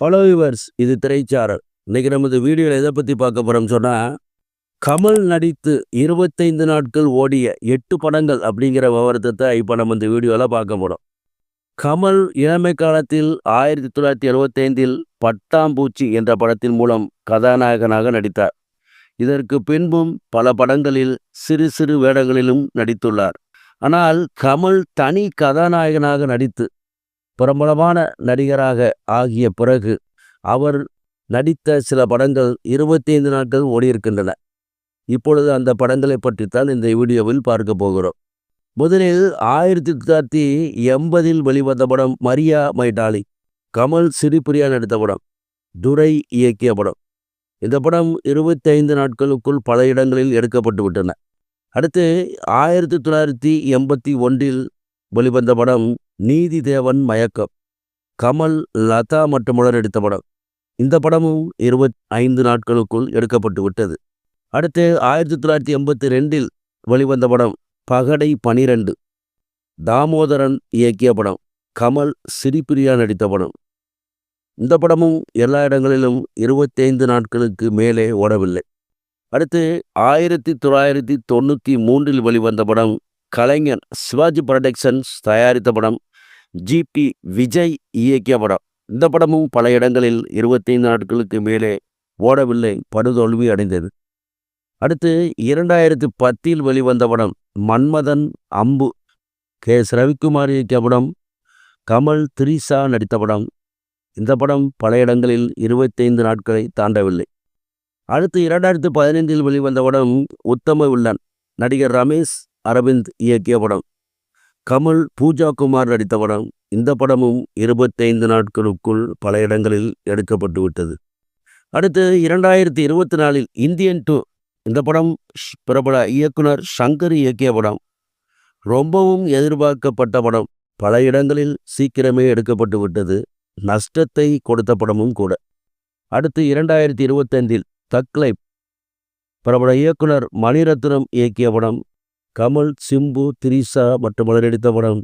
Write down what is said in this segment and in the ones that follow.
Hello viewers இது திரைச்சாரல். இன்றைக்கி நமது வீடியோவில் எதை பற்றி பார்க்க போகிறோம்னு சொன்னால் கமல் நடித்து இருபத்தைந்து நாட்கள் ஓடிய எட்டு படங்கள் அப்படிங்கிற விவரத்தை இப்போ நம்ம இந்த வீடியோவில் பார்க்க போகிறோம் கமல் இளமை காலத்தில் ஆயிரத்தி தொள்ளாயிரத்தி எழுபத்தைந்தில் பட்டாம்பூச்சி என்ற படத்தின் மூலம் கதாநாயகனாக நடித்தார். இதற்கு பின்பும் பல படங்களில் சிறு சிறு வேடங்களிலும் நடித்துள்ளார். ஆனால் கமல் தனி கதாநாயகனாக நடித்து பிரபலமான நடிகராக ஆகிய பிறகு அவர் நடித்த சில படங்கள் இருபத்தி ஐந்து நாட்கள் ஓடியிருக்கின்றன. இப்பொழுது அந்த படங்களை பற்றித்தான் இந்த வீடியோவில் பார்க்க போகிறோம். முதலில் ஆயிரத்தி தொள்ளாயிரத்தி எண்பதில் வெளிவந்த படம் மரியா மைடாலி கமல் சிரிப்பிரியா நடித்த படம் துரை இயக்கிய படம். இந்த படம் இருபத்தி ஐந்து நாட்களுக்குள் பல இடங்களில் எடுக்கப்பட்டு விட்டன. அடுத்து ஆயிரத்தி தொள்ளாயிரத்தி எண்பத்தி ஒன்றில் வெளிவந்த படம் நீதி தேவன் மயக்கம். கமல் லதா மற்றும் நடித்த படம். இந்த படமும் இருபத் ஐந்து நாட்களுக்குள் எடுக்கப்பட்டு விட்டது. அடுத்து ஆயிரத்தி தொள்ளாயிரத்தி எண்பத்தி ரெண்டில் வெளிவந்த படம் பகடை பனிரெண்டு. தாமோதரன் இயக்கிய படம். கமல் சிரிப்பிரியா நடித்த படம். இந்த படமும் எல்லா இடங்களிலும் இருபத்தைந்து நாட்களுக்கு மேலே ஓடவில்லை. அடுத்து ஆயிரத்தி தொள்ளாயிரத்தி தொண்ணூற்றி மூன்றில் வெளிவந்த படம் கலைஞன் சிவாஜி ப்ரொடக்ஷன்ஸ் தயாரித்த படம் ஜிபி விஜய் இயக்கிய படம். இந்த படமும் பல இடங்களில் இருபத்தைந்து நாட்களுக்கு மேலே ஓடவில்லை படுதோல்வி அடைந்தது. அடுத்து இரண்டாயிரத்து பத்தில் வெளிவந்த படம் மன்மதன் அம்பு. கே. எஸ். ரவிக்குமார் இயக்கிய படம் கமல் திரிசா நடித்த படம். இந்த படம் பல இடங்களில் இருபத்தைந்து நாட்களை தாண்டவில்லை. அடுத்து இரண்டாயிரத்து பதினைந்தில் வெளிவந்த படம் உத்தம வில்லன். நடிகர் ரமேஷ் அரவிந்த் இயக்கிய படம். கமல் பூஜா குமார் நடித்த படம் இந்த படமும் இருபத்தைந்து நாட்களுக்குள் பல இடங்களில் எடுக்கப்பட்டு விட்டது. அடுத்து இரண்டாயிரத்தி இருபத்தி நாலில் இந்தியன் டூ இந்த படம் ஷ்- பிரபல இயக்குனர் சங்கர் இயக்கிய படம். ரொம்பவும் எதிர்பார்க்கப்பட்ட படம் பல இடங்களில் சீக்கிரமே எடுக்கப்பட்டு விட்டது நஷ்டத்தை கொடுத்த படமும் கூட. அடுத்து இரண்டாயிரத்தி இருபத்தைந்தில் தக்லைப் பிரபல இயக்குனர் மணிரத்னம் இயக்கிய படம் கமல் சிம்பு திரிசா மற்றும் பலர் நடித்த படம்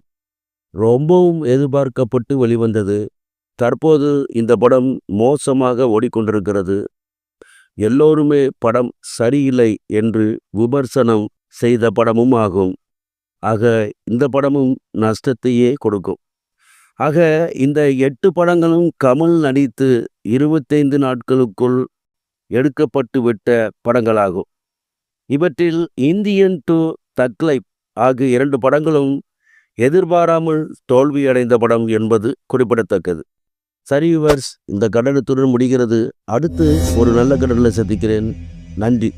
ரொம்பவும் எதிர்பார்க்கப்பட்டு வெளிவந்தது. தற்போது இந்த படம் மோசமாக ஓடிக்கொண்டிருக்கிறது. எல்லோருமே படம் சரியில்லை என்று விமர்சனம் செய்த படமும் ஆகும். ஆக இந்த படமும் நஷ்டத்தையே கொடுக்கும். ஆக இந்த எட்டு படங்களும் கமல் நடித்து இருபத்தைந்து நாட்களுக்குள் எடுக்கப்பட்டு விட்ட படங்களாகும். இவற்றில் இந்தியன் டு தக்லைப் ஆகிய இரண்டு படங்களும் எதிர்பாராமல் தோல்வியடைந்த படம் என்பது குறிப்பிடத்தக்கது. சரி விவர்ஸ் இந்த கடனத்துடன் முடிகிறது. அடுத்து ஒரு நல்ல கடனில் சந்திக்கிறேன். நன்றி.